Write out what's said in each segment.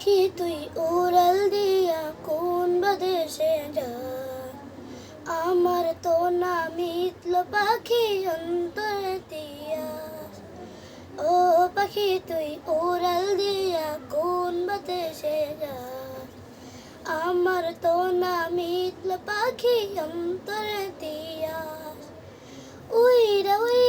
পাখি তুই উড়াল দিয়া কোন বাদেশে যা। আমার তো না মিতল পাখি অন্তরে দিয়া। ও পাখি তুই উড়াল দিয়া কোন বাদেশে যা। আমার তো না মিতল পাখি অন্তরে দিয়া। উইরা উইরা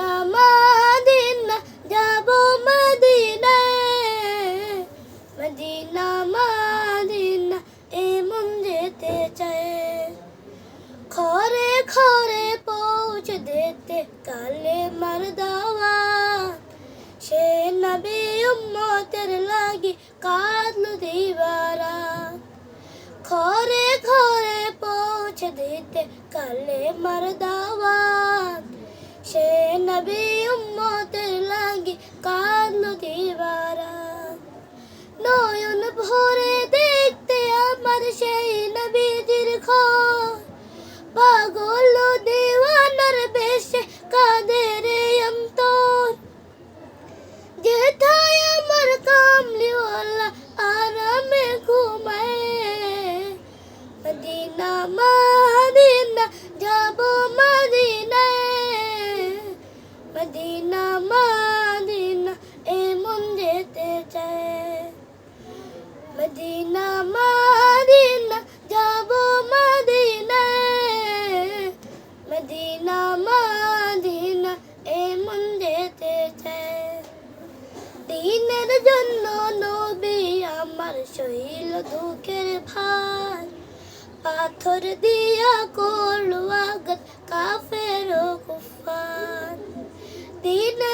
মদিনা মদিনা, যাব মদিনায় মদিনা মদিনা এমন যেতে চায়। খরে খরে পৌঁছে দিতে, কালে মার দাওয়া। সে নবী উম্মতের লাগি কাঁদলো দিবারা। খরে খরে পৌঁছে দিতে, কালে মার দাওয়াত সে নবী উম্মতের লাগে কাঁদলো দিবারা। নয়ন ভরে দেখতে আমার সেই নবীজির খোঁজ পাগল দেওয়ানার বেশে কাঁদে রে মদিনা মদিনা, যাব মদিনায় মদিনা মদিনা এমন যেতে চায়। দিনের জন্য নবী আমার শৈল দুঃখের ভার। পাথর দিয়া করল আঘাত কাফের কুফার। দিনের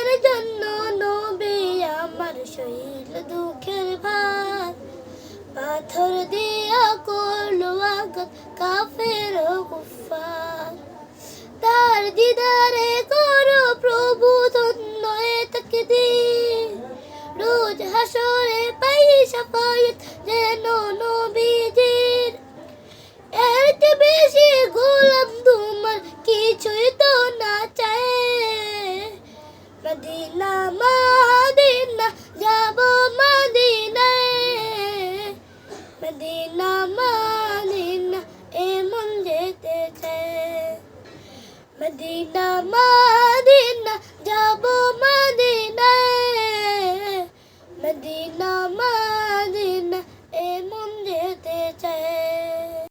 হাসরে পাই সাফায়াত যেন নবীজির। এর বেশি গোলাম তোমার কিছুই তো না চায়। মদিনা মদিনা, যাব মদিনায়। মদিনা মদিনা, এমন যেতে চায়। Medina Medina Medina